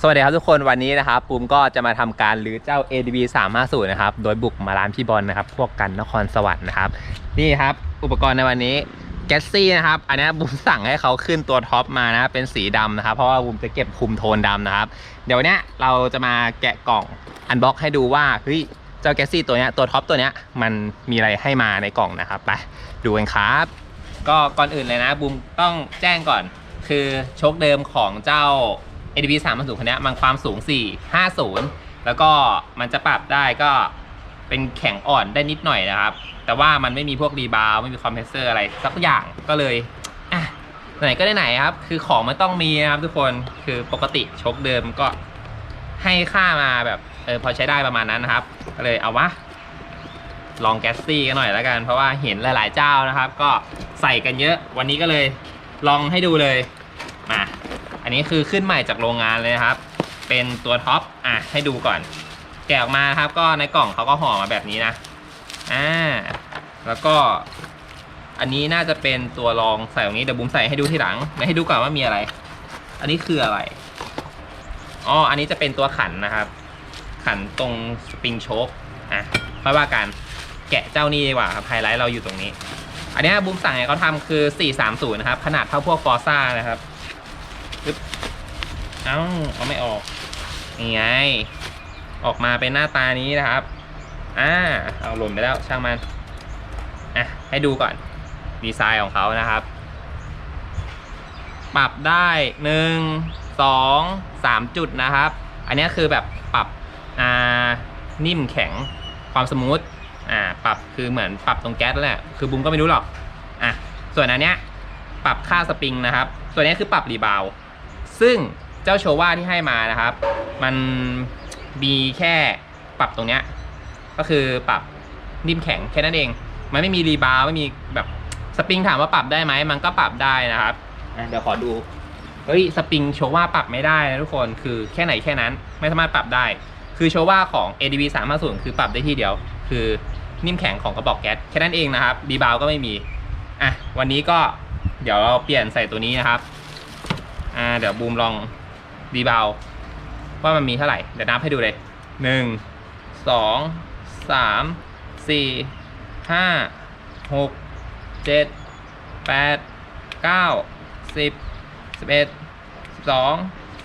สวัสดีครับทุกคนวันนี้นะครับปูมก็จะมาทำการรื้อเจ้า ADB 350นะครับโดยบุกมาร้านพี่บอลนะครับพวกกันนครสวรรค์นะครับนี่ครับอุปกรณ์ในวันนี้แกสซี่นะครับอันนี้บูมสั่งให้เขาขึ้นตัวท็อปมานะเป็นสีดำนะครับ เพราะว่าบูมจะเก็บคุมโทนดำนะครับ เดี๋ยวนเนี้ยเราจะมาแกะกล่องอันบ็อกให้ดูว่าเฮ้ยเจ้าแกสซี่ตัวเนี้ยตัวท็อปตัวเนี้ยมันมีอะไรให้มาในกล่องนะครับไปดูกันครับ ก็ก่อนอื่นเลยนะบูมต้องแจ้งก่อนคือโชคเดิมของเจ้า ADB 3 0 0คันเนี้มันความสูง 4 50 แล้วก็มันจะปรับได้ก็เป็นแข็งอ่อนได้นิดหน่อยนะครับ แต่ว่ามันไม่มีพวกรีบาวด์ไม่มีคอมเพรสเซอร์อะไรสักอย่างก็เลยอะไหนก็ได้ไหนครับ คือของมันต้องมีนะครับทุกคนคือปกติชคเดิมก็ให้ค่ามาแบบเออพอใช้ได้ประมาณนั้นนะครับ ก็เลยเอาวะลองแกสซี่กันหน่อยแล้วกัน เพราะว่าเห็นหลาย ๆ เจ้านะครับ ก็ใส่กันเยอะ วันนี้ก็เลยลองให้ดูเลยมา อันนี้คือขึ้นใหม่จากโรงงานเลยนะครับ เป็นตัวท็อปอะให้ดูก่อน แกะออกมาครับก็ในกล่องเขาก็ห่อมาแบบนี้นะอ่าแล้วก็อันนี้น่าจะเป็นตัวรองใส่ตรงนี้เดี๋ยวบุ้มใส่ให้ดูทีหลังไม่ให้ดูก่อนว่ามีอะไร อันนี้คืออะไรอ๋ออันนี้จะเป็นตัวขันนะครับ ขันตรงสปริงโชคอะไม่ว่ากันแกะเจ้านี้ดีกว่าครับไฮไลท์เราอยู่ตรงนี้ อันนี้บูมสั่งให้เขาทำคือ 430 นะครับ ขนาดเท่าพวกฟอร์ซ่านะครับ เอ้าเอาไม่ออกนี่ไง ออกมาเป็นหน้าตานี้นะครับ อ่า เอาหล่นไปแล้วช่างมัน อะ ให้ดูก่อน ดีไซน์ของเขานะครับ ปรับได้หนึ่งสองสามจุดนะครับ อันนี้คือแบบปรับ อ่า นิ่มแข็ง ความสมูท อ่า ปรับคือเหมือนปรับตรงแก๊สแหละ คือบุ้มก็ไม่รู้หรอก อะ ส่วนอันเนี้ย ปรับค่าสปริงนะครับตัวเนี้คือปรับรีบาว ซึ่ง เจ้าโชว่าที่ให้มานะครับ มันมีแค่ปรับตรงเนี้ยก็คือปรับนิ่มแข็งแค่นั้นเอง มันไม่มีรีบาวด์ไม่มีแบบสปริงถามว่าปรับได้ไหมมันก็ปรับได้นะครับเดี๋ยวขอดูเฮ้ยสปริงโชว่าปรับไม่ได้นะทุกคนคือแค่ไหนแค่นั้นไม่สามารถปรับได้ คือโชว่าของ ADB 350คือปรับได้ที่เดียว คือนิ่มแข็งของกระบอกแก๊สแค่นั้นเองนะครับรีบาวก็ไม่มีอะวันนี้ก็เดี๋ยวเราเปลี่ยนใส่ตัวนี้นะครับอ่าเดี๋ยวบูมลอง รีบาวว่ามันมีเท่าไหร่ เดี๋ยวนับให้ดูเลยหนึ่งสองสามสี่ห้าหกเจ็ดแปดเก้าสิบสิบเอ็ดสิบสอง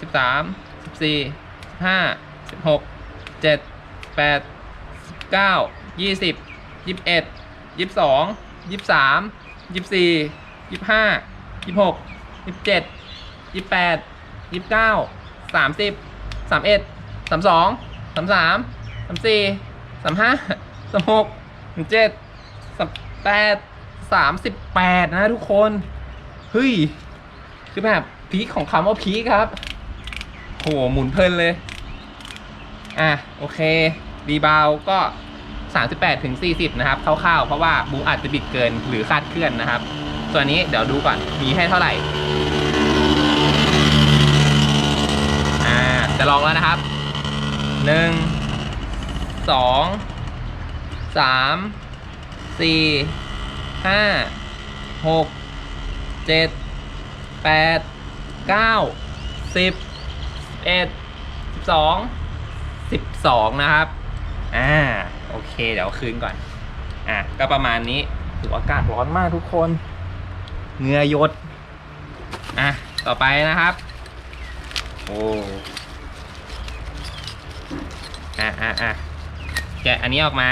สิบสามสิบสี่สิบห้าสิบหกเจ็ดแปดสิบเก้ายี่สิบยี่สิบเอ็ดยี่สิบสองยี่สิบสามยี่สิบสี่ยี่สิบห้ายี่สิบหกยี่สิบเจ็ดยี่สิบแปด ยี่สิบเก้าสามสิบสามเอ็ดสามสองสามสามสามสี่สามห้าสามหกสามเจ็ดสามแปดสามสิบแปดนะทุกคนเฮ้ยคือแบบพีคของคำว่าพีคครับโหหมุนเพลินเลย อะ โอเค รีบาวก็ 38ถึง40 นะครับคร่าวๆ เพราะว่าบูอาจจะบิดเกินหรือคาดเคลื่อนนะครับ ส่วนนี้เดี๋ยวดูก่อน มีให้เท่าไหร่ จะลองแล้วนะครับ1 2 3 4 5 6 7แปดเก้าสิบเอ็ดสองสิบสองนะครับ อ่า โอเค เดี๋ยวคืนก่อน อะ ก็ประมาณนี้ถืออากาศร้อนมากทุกคนเหงื่อยด อะ ต่อไปนะครับ โอ้ อะอะอะแกะอันนี้ออกมา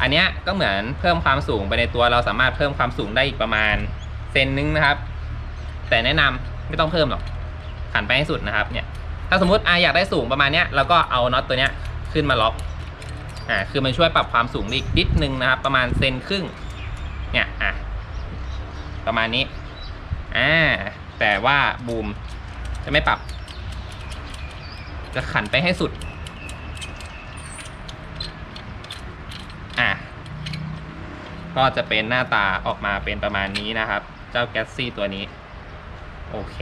อันเนี้ยก็เหมือนเพิ่มความสูงไปในตัวเราสามารถเพิ่มความสูงได้อีกประมาณเซนนึงนะครับ แต่แนะนำไม่ต้องเพิ่มหรอกขันไปให้สุดนะครับเนี่ยถ้าสมมติอาอยากได้สูงประมาณเนี้ยเราก็เอาน็อตตัวเนี้ยขึ้นมาล็อกอ่าคือมันช่วยปรับความสูงได้อีกนิดนึงนะครับ ประมาณเซนครึ่งเนี่ยอะประมาณนี้อ่าแต่ว่าบูมจะไม่ปรับ จะขันไปให้สุด อะ ก็จะเป็นหน้าตาออกมาเป็นประมาณนี้นะครับ เจ้าแกสซี่ตัวนี้ โอเค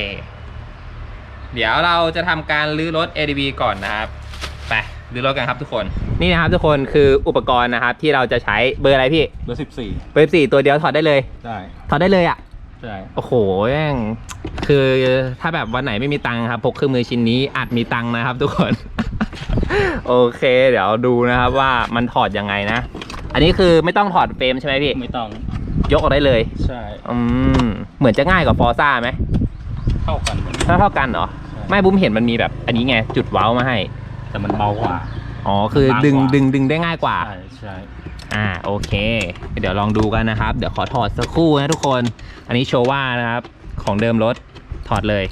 เดี๋ยวเราจะทำการลื้อรถ ADB ก่อนนะครับ ไปลื้อรถกันครับทุกคน นี่นะครับทุกคนคืออุปกรณ์นะครับ ที่เราจะใช้เบอร์อะไรพี่ เบอร์สิบสี่เบอร์สี่ตัวเดียวถอดได้เลย ได้ ถอดได้เลยอะ ใช่ โอ้โหแม่งคือถ้าแบบวันไหนไม่มีตังค์ครับพกเครื่องมือชิ้นนี้อาจมีตังค์นะครับ ทุกคน โอเค เดี๋ยวดูนะครับว่ามันถอดยังไงนะ อันนี้คือไม่ต้องถอดเฟรมใช่ไหมพี่ ไม่ต้อง ยกออกได้เลย ใช่ อืม เหมือนจะง่ายกว่าฟอร์ซ่าไหมเท่ากันเท่าเท่ากันเหรอใช่ไม่บุ้มเห็นมันมีแบบ อันนี้ไง จุดเว้ามาให้ แต่มันเบากว่า อ๋อ คือมากกว่าดึงดึงดึงได้ง่ายกว่า ใช่ใช่อ่า โอเค เดี๋ยวลองดูกันนะครับ เดี๋ยวขอถอดสักครู่นะทุกคน อันนี้โชว่านะครับ ของเดิมรถ ถอดเลย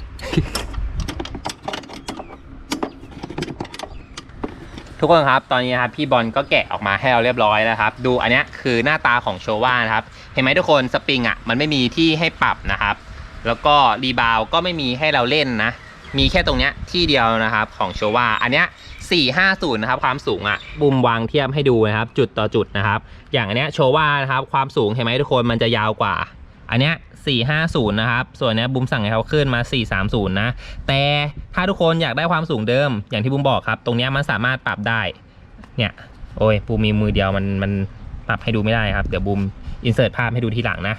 ทุกคนครับตอนนี้นะครับพี่บอลก็แกะออกมาให้เราเรียบร้อยแล้วครับ ดูอันนี้คือหน้าตาของโชว่านะครับ เห็นไหมทุกคนสปริงอะมันไม่มีที่ให้ปรับนะครับ แล้วก็รีบาวก็ไม่มีให้เราเล่นนะ มีแค่ตรงเนี้ยที่เดียวนะครับของโชว่าอันเนี้ย450 นะครับความสูงอะบุมวางเทียบให้ดูนะครับ จุดต่อจุดนะครับ อย่างอันเนี้ยโชว่านะครับความสูงเห็นไหมทุกคนมันจะยาวกว่า อันเนี้ย 450 นะครับ ส่วนนี้บุมสั่งให้เขาขึ้นมา 430 นะ แต่ถ้าทุกคนอยากได้ความสูงเดิม อย่างที่บุมบอกครับ ตรงนี้มันสามารถปรับได้ เนี่ย โอ้ยบูมมีมือเดียวมันมันปรับให้ดูไม่ได้ครับ เดี๋ยวบูมอินเสิร์ตภาพให้ดูทีหลังนะ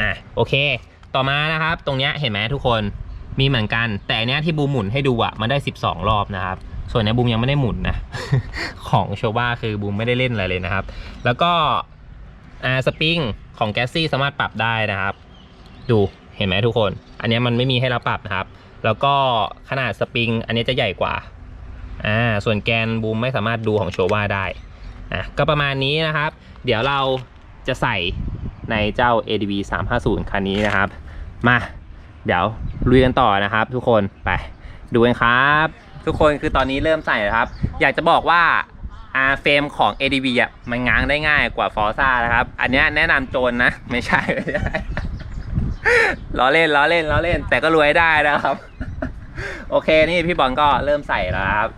อะโอเค ต่อมานะครับ ตรงนี้เห็นไหมทุกคน มีเหมือนกัน แต่เนี้ยที่บูมหมุนให้ดูอะ มันได้ 12 รอบนะครับ ส่วนเนี้บูมยังไม่ได้หมุนนะ ของโชว่าคือบูมไม่ได้เล่นอะไรเลยนะครับ แล้วก็อ่าสปริงของแกสซี่สามารถปรับได้นะครับ ดูเห็นไหมทุกคน อันนี้มันไม่มีให้เราปรับนะครับ แล้วก็ขนาดสปริงอันนี้จะใหญ่กว่าอ่าส่วนแกนบูมไม่สามารถดูของโชว่าได้อะก็ประมาณนี้นะครับ เดี๋ยวเราจะใส่ในเจ้า ADV 350 คันนี้นะครับ มา เดี๋ยวลุยกันต่อนะครับทุกคนไปดูกันครับ ทุกคนคือตอนนี้เริ่มใส่แล้วครับ อยากจะบอกว่าอาเฟรมของ ADV อะมันง้างได้ง่ายกว่า Forza นะครับ อันเนี้ยแนะนำโจรนะ ไม่ใช่ไม่ใช่ล้อเล่นล้อเล่นล้อเล่น แต่ก็รวยได้นะครับ โอเคนี่พี่บอลก็เริ่มใส่แล้วครับ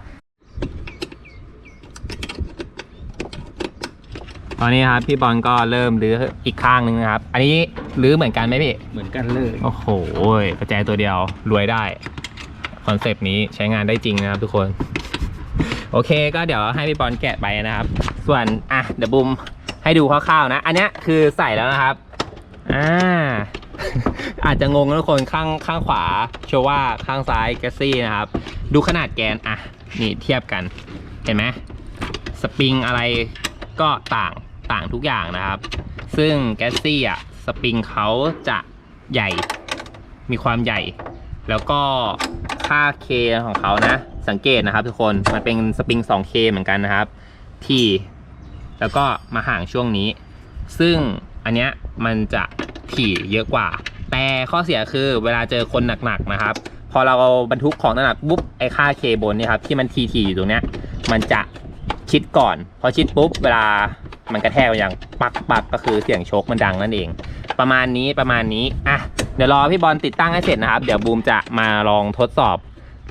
ตอนนี้ครับพี่บอลก็เริ่มรื้ออีกข้างหนึ่งนะครับ อันนี้รื้อเหมือนกันไหมพี่ เหมือนกันเลย โอ้โหประแจตัวเดียวรวยได้ คอนเซปต์นี้ใช้งานได้จริงนะครับทุกคน โอเคก็เดี๋ยวให้พี่บอลแกะไปนะครับ ส่วนอะเดี๋ยวบุมให้ดูคร่าวๆนะ อันนี้คือใส่แล้วนะครับอ่าอาจจะงงทุกคนข้างข้างขวาโชว่าข้างซ้ายแกซี่นะครับ ดูขนาดแกนอะนี่เทียบกัน เห็นไหมสปริงอะไรก็ต่างต่างทุกอย่างนะครับ ซึ่งแกซี่อะสปริงเขาจะใหญ่มีความใหญ่ แล้วก็ค่า K ของเขานะ สังเกตนะครับทุกคน มันเป็นสปริง 2K เหมือนกันนะครับที่แล้วก็มาห่างช่วงนี้ ซึ่งอันเนี้ยมันจะถี่เยอะกว่า แต่ข้อเสียคือเวลาเจอคนหนักๆนะครับ พอเราบรรทุกของหนักปุ๊บไอ้ค่า K บนนี่ครับที่มันทีๆอยู่ตรงเนี้ย มันจะชิดก่อน พอชิดปุ๊บเวลา มันกระแทกอย่างปักปักก็คือเสียงโชกมันดังนั่นเอง ประมาณนี้ประมาณนี้อะเดี๋ยวรอพี่บอลติดตั้งให้เสร็จนะครับ เดี๋ยวบูมจะมาลองทดสอบ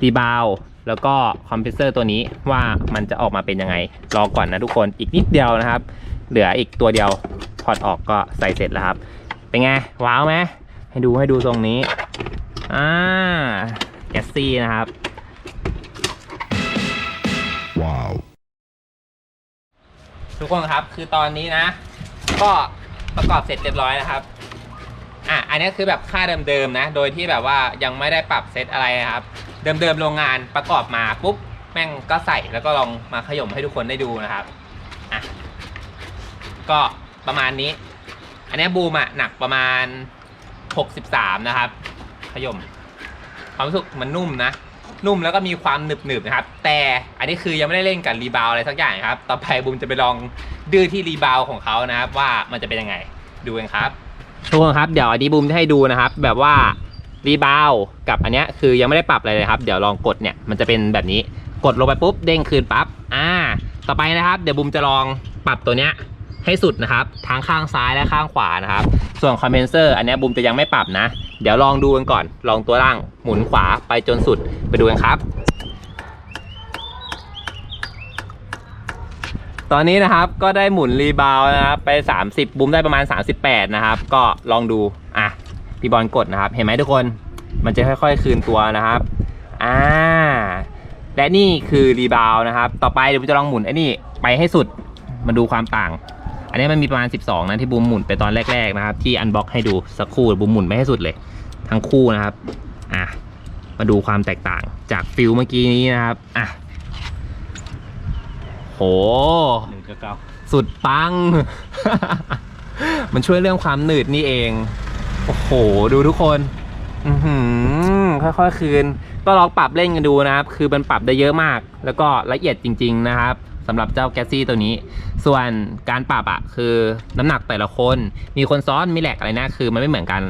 รีบาวแล้วก็คอมเพรสเซอร์ตัวนี้ว่ามันจะออกมาเป็นยังไง รอก่อนนะทุกคนอีกนิดเดียวนะครับ เหลืออีกตัวเดียวถอดออกก็ใส่เสร็จแล้วครับ เป็นไง ว้าวไหมให้ดูให้ดูตรงนี้อ่าแกสซี่นะครับ ทุกคนครับคือตอนนี้นะ ก็ประกอบเสร็จเรียบร้อยนะครับอะอันนี้คือแบบค่าเดิมๆนะ โดยที่แบบว่ายังไม่ได้ปรับเซตอะไรนะครับ เดิมๆโรงงานประกอบมาปุ๊บแม่งก็ใส่แล้วก็ลองมาขย่มให้ทุกคนได้ดูนะครับอะก็ประมาณนี้ อันนี้บูมอะหนักประมาณ 63 นะครับ ขย่มความรู้สึกมันนุ่มนะ นุ่มแล้วก็มีความหนึบๆนะครับ แต่อันนี้คือยังไม่ได้เล่นกับรีบาวอะไรสักอย่างครับ ต่อไปบูมจะไปลองดื้อที่รีบาวของเขานะครับ ว่ามันจะเป็นยังไงดูกันครับทุกคนครับเดี๋ยวอันนี้บูมจะให้ดูนะครับ แบบว่ารีบาวกับอันเนี้ยคือยังไม่ได้ปรับอะไรเลยครับ เดี๋ยวลองกดเนี่ยมันจะเป็นแบบนี้กดลงไปปุ๊บเด้งคืนปั๊บอ่า ต่อไปนะครับ เดี๋ยวบูมจะลองปรับตัวเนี้ยให้สุดนะครับทั้งข้างซ้ายและข้างขวานะครับ ส่วนคอมเพนเซอร์อันเนี้ยบูมจะยังไม่ปรับนะ เดี๋ยวลองดูกันก่อน ลองตัวล่างหมุนขวาไปจนสุดไปดูกันครับ ตอนนี้นะครับก็ได้หมุนรีบาวนะครับไป 30 บุมได้ประมาณ 38 นะครับ ก็ลองดูอะพี่บอลกดนะครับ เห็นไหมทุกคนมันจะค่อยๆ คืนตัวนะครับอ่าและนี่คือรีบาวนะครับ ต่อไปเดี๋ยวผมจะลองหมุนไอ้นี่ไปให้สุด มาดูความต่าง อันนี้มันมีประมาณ 12 นะที่บูมหมุนไปตอนแรกๆนะครับ ที่อันบ็อกให้ดูสักครู่บูมหมุนไปให้สุดเลย ทั้งคู่นะครับอะมาดูความแตกต่างจากฟิลเมื่อกี้นี้นะครับอะโหหนึ่งกับเก้าสุดปัง มันช่วยเรื่องความหนืดนี่เอง โอ้โห ดูทุกคน อือค่อยๆคืน ก็ลองปรับเล่นกันดูนะครับ คือมันปรับได้เยอะมาก แล้วก็ละเอียดจริง ๆ นะครับ สำหรับเจ้าแกซี่ตัวนี้ ส่วนการปรับอะคือน้ำหนักแต่ละคน มีคนซ้อนมีแหลกอะไรนะคือมันไม่เหมือนกัน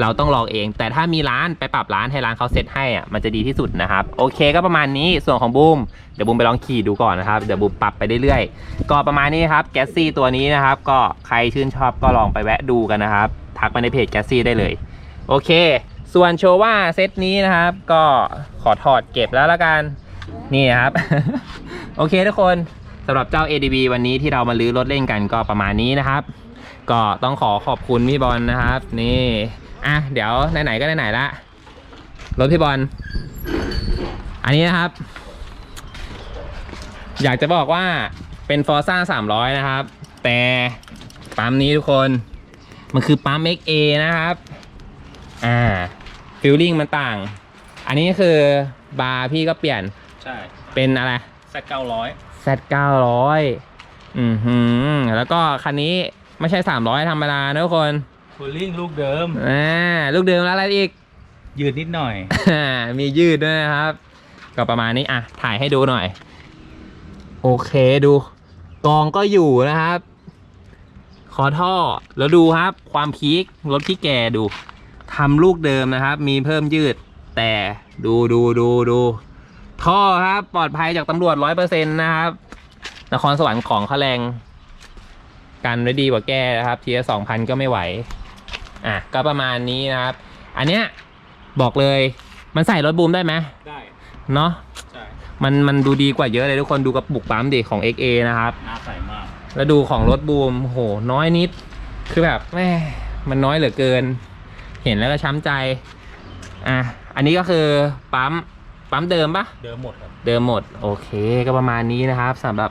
เราต้องลองเอง แต่ถ้ามีร้านไปปรับร้านให้ร้านเขาเซ็ตให้อะมันจะดีที่สุดนะครับ โอเคก็ประมาณนี้ส่วนของบูมเดี๋ยวบูมไปลองขี่ดูก่อนนะครับเดี๋ยวบูมปรับไปเรื่อยๆก็ประมาณนี้ครับแกซี่ตัวนี้นะครับ ก็ใครชื่นชอบก็ลองไปแวะดูกันนะครับ ทักมาในเพจแกซี่ได้เลย โอเค ส่วนโชว่าเซตนี้นะครับ ก็ขอถอดเก็บแล้วละกันนี่ครับ โอเคทุกคน สำหรับเจ้า ADB วันนี้ที่เรามาลื้อรถเล่นกันก็ประมาณนี้นะครับ ก็ต้องขอขอบคุณพี่บอลนะครับ นี่อะเดี๋ยวไหนๆก็ไหนๆละรถพี่บอลอันนี้นะครับ อยากจะบอกว่าเป็นฟอร์ซ่า300นะครับ แต่ปั๊มนี้ทุกคนมันคือปั๊ม XA นะครับ อ่าฟิลลิ่งมันต่าง อันนี้คือบาร์พี่ก็เปลี่ยนใช่เป็นอะไรแซดเก้าร้อย Z 900อือหือ แล้วก็คันนี้ไม่ใช่ 300 ธรรมดานะทุกคนทูลิ่งลูกเดิมอ่าลูกเดิมแล้วอะไรอีก ยืดนิดหน่อย มียืดด้วยนะครับ ก็ประมาณนี้อะ ถ่ายให้ดูหน่อย โอเคดู กองก็อยู่นะครับ ขอท่อแล้วดูครับ ความพีครถพี่แกดูทำลูกเดิมนะครับ มีเพิ่มยืด แต่ดูดูดูดู ท่อครับ ปลอดภัยจากตำรวจร้อยเปอร์เซ็นต์นะครับนครสวรรค์ของเขาแรงกันไว้ดีกว่าแก้นะครับทีละสองพันก็ไม่ไหว อะ ก็ประมาณนี้นะครับ อันเนี้ยบอกเลยมันใส่รถบูมได้ไหมได้เนาะใช่มันมันดูดีกว่าเยอะเลยทุกคนดูกระปุกปั๊มดิของ XA นะครับหน้าใสมาก แล้วดูของรถบูมโหน้อยนิด คือแบบแม่มันน้อยเหลือเกิน เห็นแล้วก็ช้ำใจ อะ อันนี้ก็คือปั๊ม ปั๊มเดิมปะเดิมหมดครับเดิมหมด โอเคก็ประมาณนี้นะครับสำหรับ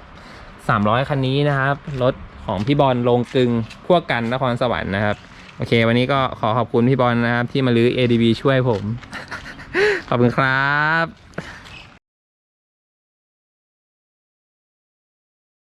300 คันนี้นะครับ รถของพี่บอลลงกึงพวกกันนครสวรรค์นะครับ โอเค วันนี้ก็ขอขอบคุณพี่บอลนะครับ ที่มาลื้อ ADB ช่วยผม ขอบคุณครับ